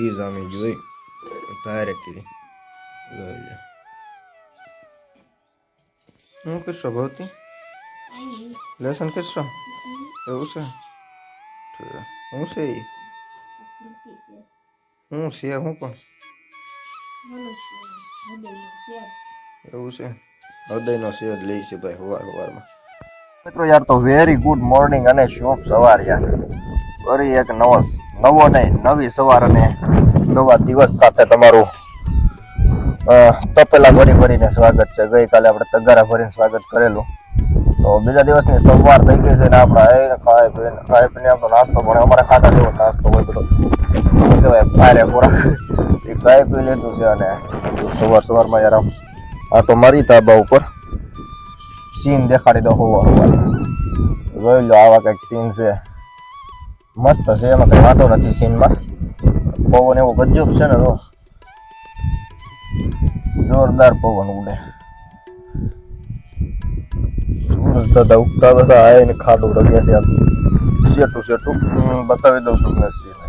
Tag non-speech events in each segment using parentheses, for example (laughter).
કી જામી જોઈ ભારે કરી જોઈ લો. હું કરશો ભવતી લેસન કરશો એવું છે. હું છે ઈ? હું છે હું પણ એવું છે હૃદયનો સેજ લઈ છે ભાઈ સવાર સવારમાં મિત્રો યાર તો વેરી ગુડ મોર્નિંગ અને શુભ સવાર યાર ફરી એક નવો નવો નહીં નવી સવાર અને નવા દિવસ સાથે તમારું તપેલા ભરી ભરીને સ્વાગત છે. ગઈકાલે આપણે તગારા ભરીને સ્વાગત કરેલું. તો બીજા દિવસની સવાર થઈ ગઈ છે ને આપણે આવીને ખાઈ પીને ખાઈ પીને આપણો નાસ્તો પણ અમારે ખાતા જેવો નાસ્તો હોય બધો. શું કહેવાય, ભારે ખોરાક. એ ખાઈ પી લીધું છે અને સવાર સવારમાં યાર આટો મારી ધાબા ઉપર સીન દેખાડી દો હોવા જોઈ લો આવા કંઈક સીન છે. મસ્ત છે, એમાં કંઈ વાંધો નથી સીનમાં. પવન એવો ગજબ છે ને તો. જોરદાર પવન ઉડે. સૂરજ દાદા ઉગતા દાદા આવીને ખાડું રગ્યા છે સેટું સેટું. બતાવી દઉં તમને સીન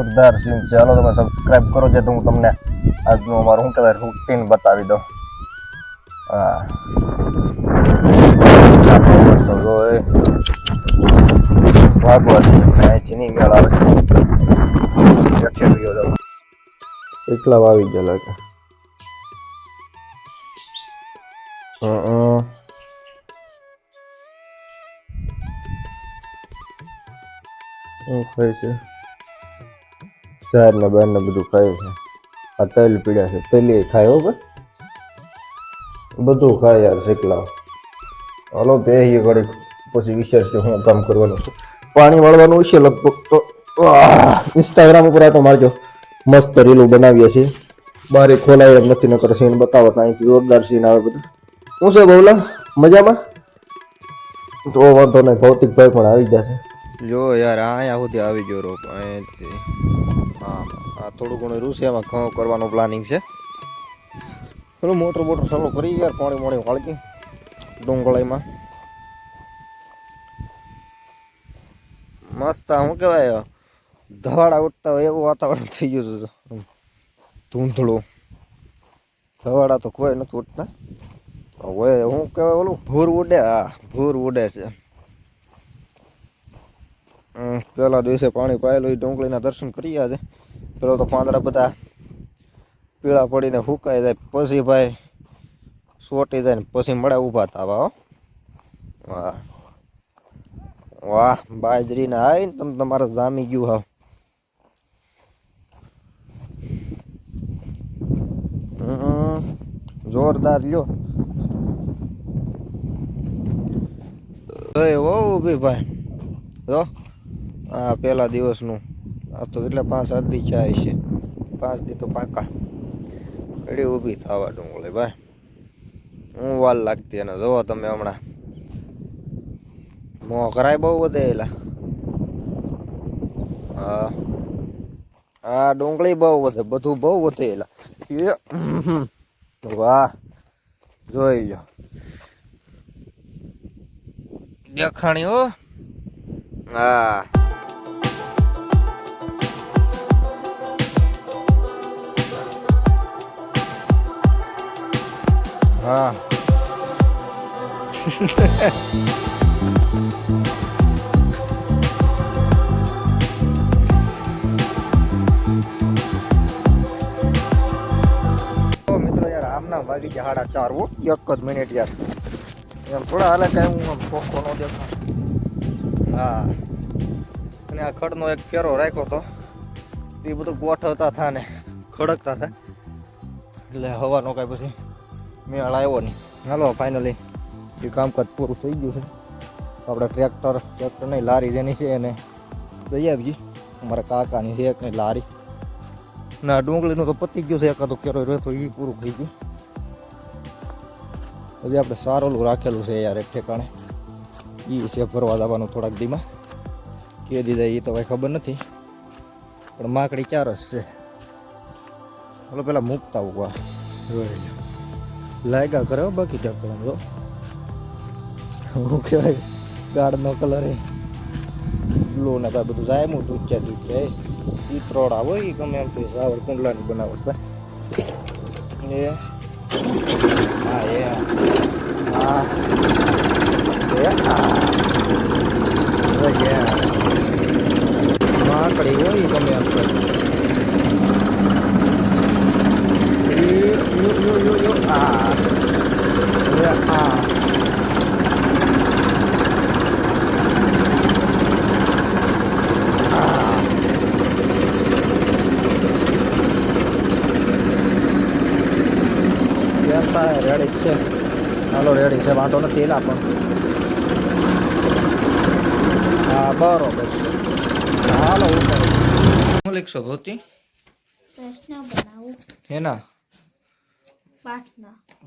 જોરદાર સીન છે. હાલો, તમે સબસ્ક્રાઇબ કરો જે તો હું તમને આજનું અમારું, શું કહેવાય રૂટીન બતાવી દઉં. હા. વાગવા છે અહીંથી નહીં મેળ આવે એકલા વાવી ગયા લાગે હં શું ખાય છે? ચાર ને બાર ને બધું ખાય છે. આ તેલ પીડ્યા છે. તેલી ખાય હો ભાઈ. બધું ખાય યાર શેકલા. હાલો, બે એ ઘડી પછી વિચારશે હું કામ કરવાનું છું. પાણી વાળવાનું છે લગભગ તો ઇન્સ્ટાગ્રામ ઉપર આટો મારજો. મસ્ત રીલું બનાવીએ છીએ. બારે ખોલાય એમ નથી, નકર સીન બતાવો અહીંથી જોરદાર સીન આવે બધું. શું છે બહુલા મજામાં? તો વાંધો નહીં, ભૌતિકભાઈ પણ આવી ગયા છે. જો યાર અહીંયા સુધી આવી ગયો રોપ, અહીંથી. હા, આ થોડું ઘણું રૂસિયામાં ઘઉં કરવાનું પ્લાનિંગ છે. પેલું મોટર બોટર ચાલુ કરી યાર પાણી પાણી વાળકી ડુંગળાઈમાં મસ્ત શું કહેવાય, ધવાડા ઉઠતા હોય એવું વાતાવરણ થઈ ગયું આમ ધૂંધળું. ધવાડા તો કોઈ નથી ઉઠતા. હવે શું કહેવાય ઓલું? ભૂર ઉડે, હા, ભૂર ઉડે છે. પહેલા દિવસે પાણી પાયેલું ડુંગળીના દર્શન કરી આજે પેલો તો પાંદડા બધા પીળા પડીને સુકાઈ જાય, પછી ભાઈ સોટી જાય ને પછી મળે ઊભા થવા વાહ. વાહ, બાજરીને આવીને તમે તમારે જામી ગયું હાવ. જોરદાર લ્યો. એ ઓ ભાઈ. જો. આ પહેલા દિવસનું. આ તો કેટલા પાંચ સાત દી ચાય છે. પાંચ દી તો પાકા. એડી ઊભી થવા ડુંગળી ભાઈ. હું વાલ લાગતી એને જોવો તમે હમણાં. મોં કરાય બહુ વધેલા હા. હા ડુંગળી બહુ વધે, બધું બહુ વધેલા વાહ. જોઈ લો દેખાણી હો. હા. હા. (laughs) આમના વાગી ગયા સાડા ચાર હો, એક જ મિનિટ યાર. એમ થોડા હાલે કાંઈ હું આમ ચોખ્ખો ન દેખો હા. અને આ ખડનો એક ફેરો રાખ્યો તો એ બધું ગોઠવતા થા ને ખડકતા હતા એટલે હવાનો કાંઈ પછી મેળ આવ્યો નહીં. હાલો ફાઇનલી એ કામકાજ પૂરું થઈ ગયું છે. આપણે ટ્રેક્ટર ટ્રેક્ટર નહીં, લારી જેની છે એને લઈ આવી અમારા કાકાની છે એક નહીં લારી. ના ડુંગળીનું તો પતી ગયું છે, એકાદો કેરો રહ્યો તો એ પૂરું થઈ ગયું. હજી આપણે સારોલું રાખેલું છે યાર એક ઠેકાણે. એ છે ભરવા જવાનું થોડાક દીમાં કે દીધા એ તો કાંઈ ખબર નથી. પણ માકડી ક્યારે છે? ચાલો પેલા મૂકતા ઊભા લાગ્યા કરે બાકી ટેપ જો શું કહેવાય ગાડનો કલર એ. બ્લુ ને ભાઈ બધું જાય હું દૂધ દૂધ ઈ ત્રોડ આવો એ ગમે એમ તો સાવર કુંડલાની બનાવટ ભાઈ એ હા એ હા એ હા માકડી હોય ગમે એમ તો યો યો યો યો આ એ આ કેમ રેડી જ છે હાલો રેડી છે વાંધો નથી એલા પણ હા બરોબર હાલો ઉપર શું લખશો પ્રશ્ન બનાવું હે પાઠના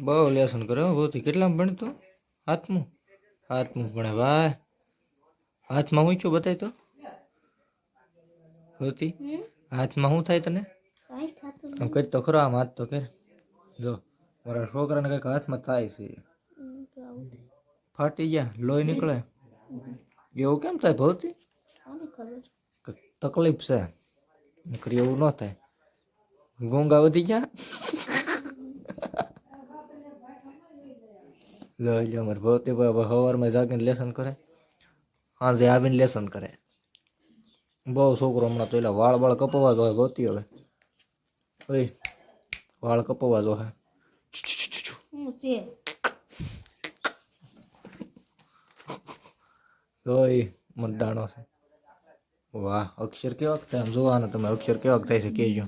બહુ લેસન કરે ભૌતી કેટલામાં ભણતું હાથમું? હાથમું ભણે. ભાઈ હાથમાં હું છું બતાય તો? ભૌતી હાથમાં શું થાય તને? આમ કઈ તો ખરો આમ હાથ તો કર. જો મારા છોકરાને કંઈક હાથમાં થાય છે. ફાટી ગયા લોહી નીકળે. એવું કેમ થાય કંઈક તકલીફ છે. નકરી એવું ન થાય. ગુંગા વધી ગયા. લઈ લે અમારે ભૌતી ભાઈ સવારમાં જાગીને લેસન કરે. સાંજે આવીને લેસન કરે. બહુ છોકરો હમણાં તો એલા વાળ વાળ કપાવા જોઈએ ભૌતી હવે. ઓય વાળ કપવા જોઈએ ઓય મરડાણો છે. વાહ અક્ષર કેવાક થાય આમ જોવાના તમે? અક્ષર કેવાક થાય છે કેજો.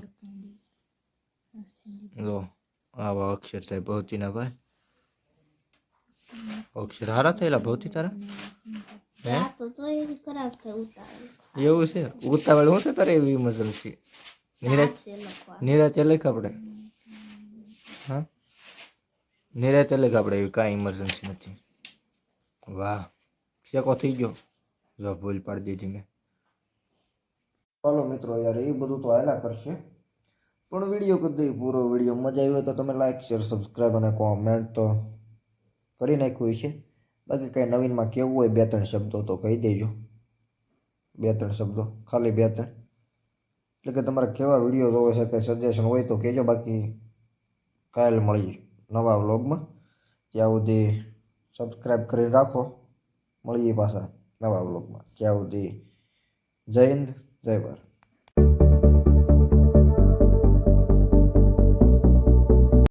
જો આવા અક્ષર છે ભૌતીના ભાઈ. અક્ષર હારા થયેલા ભૌતી તારા? થાય એવું છે? ઉતાવળ હું છે તારે એવી ઇમરજન્સી નિરાત છે નિરાતે લખ આપણે હા? નિરાતે લખ આપણે એવી કાંઈ ઇમરજન્સી નથી. વાહ શેકો થઈ ગયો. જો ભૂલ પાડી દીધી મેં. ચાલો મિત્રો યાર એ બધું તો આયલા કરશે. પણ વીડિયો કરી દઈ પૂરો વીડિયો. મજા આવી હોય તો તમે લાઈક શેર સબસ્ક્રાઈબ અને કોમેન્ટ તો કરી નાખ્યું છે બાકી કંઈ નવીનમાં કેવું હોય બે ત્રણ શબ્દો તો કહી દેજો. બે ત્રણ શબ્દો, ખાલી બે ત્રણ. એટલે કે તમારે કેવા વીડિયો જોવો છે, કંઈ સજેશન હોય તો કહેજો. બાકી કાલ મળી નવા વ્લોગમાં. ત્યાં સુધી સબસ્ક્રાઈબ કરીને રાખો. મળીએ પાછા નવા વ્લોગમાં. ત્યાં સુધી જય હિન્દ, જય ભારત.